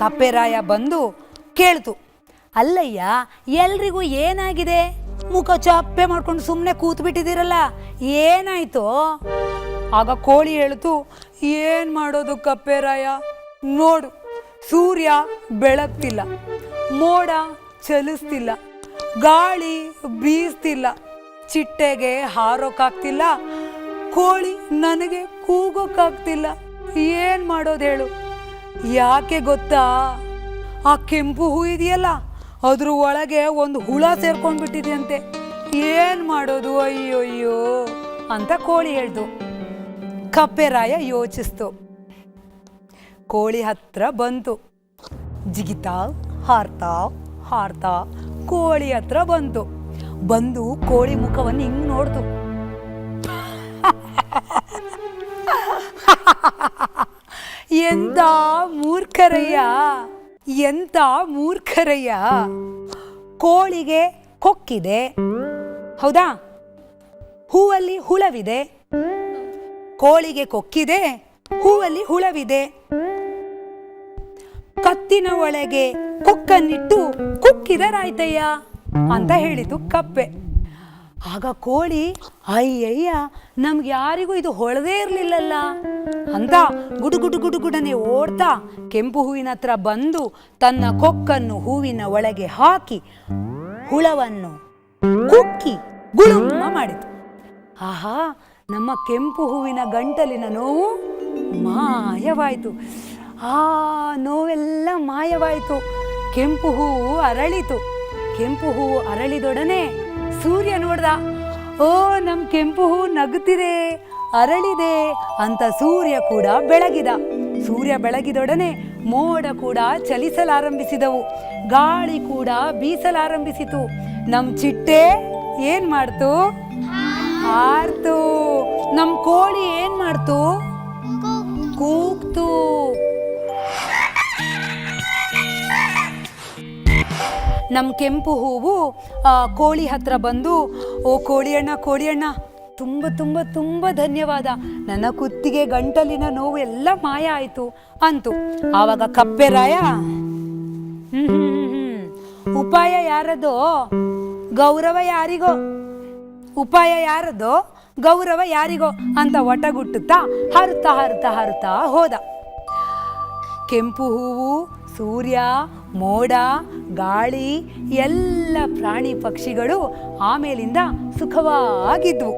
ಕಪ್ಪೆರಾಯ ಬಂದು ಕೇಳ್ತು, ಅಲ್ಲಯ್ಯ, ಎಲ್ರಿಗೂ ಏನಾಗಿದೆ? ಮುಖ ಚಪ್ಪೆ ಮಾಡ್ಕೊಂಡು ಸುಮ್ಮನೆ ಕೂತ್ ಬಿಟ್ಟಿದ್ದೀರಲ್ಲ ಏನಾಯ್ತು? ಆಗ ಕೋಳಿ ಹೇಳ್ತು, ಏನ್ ಮಾಡೋದು ಕಪ್ಪೆರಾಯ? ನೋಡು, ಸೂರ್ಯ ಬೆಳಗ್ತಿಲ್ಲ, ಮೋಡ ಚಲಿಸ್ತಿಲ್ಲ, ಗಾಳಿ ಬೀಸ್ತಿಲ್ಲ, ಚಿಟ್ಟೆಗೆ ಹಾರೋಕ್ಕಾಗ್ತಿಲ್ಲ ಕೋಳಿ ನನಗೆ ಕೂಗೋಕ್ಕಾಗ್ತಿಲ್ಲ ಏನ್ ಮಾಡೋದು ಹೇಳು? ಯಾಕೆ ಗೊತ್ತಾ? ಆ ಕೆಂಪು ಹೂ ಇದೆಯಲ್ಲ, ಅದ್ರ ಒಳಗೆ ಒಂದು ಹುಳ ಸೇರ್ಕೊಂಡ್ಬಿಟ್ಟಿದೆಯಂತೆ. ಏನ್ ಮಾಡೋದು ಅಯ್ಯೋ ಅಯ್ಯೋ ಅಂತ ಕೋಳಿ ಹೇಳ್ದು. ಕಪ್ಪೆರಾಯ ಯೋಚಿಸ್ತು. ಕೋಳಿ ಹತ್ರ ಬಂತು. ಜಿಗಿತಾ, ಹಾರ್ತಾ ಹಾರ್ತಾ ಕೋಳಿ ಹತ್ರ ಬಂತು. ಬಂದು ಕೋಳಿ ಮುಖವನ್ನು ಹಿಂಗ್ ನೋಡ್ತು. ಎಂತ ಮೂರ್ಖರಯ್ಯ? ಎಂತ ಮೂರ್ಖರಯ್ಯ? ಕೋಳಿಗೆ ಕೊಕ್ಕಿದೆ. ಹೌದಾ? ಹೂವಲ್ಲಿ ಹುಳವಿದೆ. ಕೋಳಿಗೆ ಕೊಕ್ಕಿದೆ, ಹೂವಲ್ಲಿ ಹುಳವಿದೆ. ಕತ್ತಿನ ಒಳಗೆ ಕೊಕ್ಕನ್ನಿಟ್ಟು ಕುಕ್ಕಿದರಾಯ್ತಯ್ಯ ಅಂತ ಹೇಳಿದು ಕಪ್ಪೆ. ಆಗ ಕೋಳಿ, ಅಯ್ಯಯ್ಯ, ನಮ್ಗೆ ಯಾರಿಗೂ ಇದು ಹೊಳದೇ ಇರಲಿಲ್ಲಲ್ಲ. ಅಂತ ಗುಡುಗುಡು ಗುಡುಗುಡನೆ ಓಡ್ತಾ ಕೆಂಪು ಹೂವಿನ ಹತ್ರ ಬಂದು ತನ್ನ ಕೊಕ್ಕನ್ನು ಹೂವಿನ ಒಳಗೆ ಹಾಕಿ ಹುಳವನ್ನು ಕುಕ್ಕಿ ಗುಳುಮ್ಮ ಮಾಡಿತು. ಆಹಾ, ನಮ್ಮ ಕೆಂಪು ಹೂವಿನ ಗಂಟಲಿನ ನೋವು ಮಾಯವಾಯಿತು. ಆ ನೋವೆಲ್ಲ ಮಾಯವಾಯಿತು. ಕೆಂಪು ಹೂವು ಅರಳಿತು. ಕೆಂಪು ಹೂವು ಅರಳಿದೊಡನೆ ಸೂರ್ಯ ನೋಡ್ದ, ಓ ನಮ್ಮ ಕೆಂಪು ಹೂ ನಗುತ್ತಿದೆ, ಅರಳಿದೆ ಅಂತ ಸೂರ್ಯ ಕೂಡ ಬೆಳಗಿದ. ಸೂರ್ಯ ಬೆಳಗಿದೊಡನೆ ಮೋಡ ಕೂಡ ಚಲಿಸಲಾರಂಭಿಸಿದವು. ಗಾಳಿ ಕೂಡ ಬೀಸಲಾರಂಭಿಸಿತು. ನಮ್ ಚಿಟ್ಟೆ ಏನ್ ಮಾಡ್ತು? ಹಾರ್ತು ನಮ್ ಕೋಳಿ ಏನ್ ಮಾಡ್ತು? ನಮ್ಮ ಕೆಂಪು ಹೂವು ಕೋಳಿ ಹತ್ರ ಬಂದು, ಓ ಕೋಳಿ ಅಣ್ಣ ಕೋಳಿ ಅಣ್ಣ ತುಂಬ ತುಂಬ ತುಂಬ ಧನ್ಯವಾದ ನನ್ನ ಕುತ್ತಿಗೆ, ಗಂಟಲಿನ ನೋವು ಎಲ್ಲ ಮಾಯ ಆಯಿತು, ಅಂತು ಆವಾಗ ಕಪ್ಪೆ ರಾಯ ಹ್ಮ್ ಹ್ಮ್ ಹ್ಮ್. ಉಪಾಯ ಯಾರದೋ, ಗೌರವ ಯಾರಿಗೋ, ಉಪಾಯ ಯಾರದೋ, ಗೌರವ ಯಾರಿಗೋ, ಅಂತ ಒಟಗುಟ್ಟುತ್ತಾ ಹರುತ್ತಾ ಹರುತ್ತಾ ಹರುತ್ತಾ ಹೋದ ಕೆಂಪು ಹೂವು ಸೂರ್ಯ ಮೋಡ ಗಾಳಿ ಎಲ್ಲ ಪ್ರಾಣಿ ಪಕ್ಷಿಗಳು ಆಮೇಲಿಂದ ಸುಖವಾಗಿದ್ವು.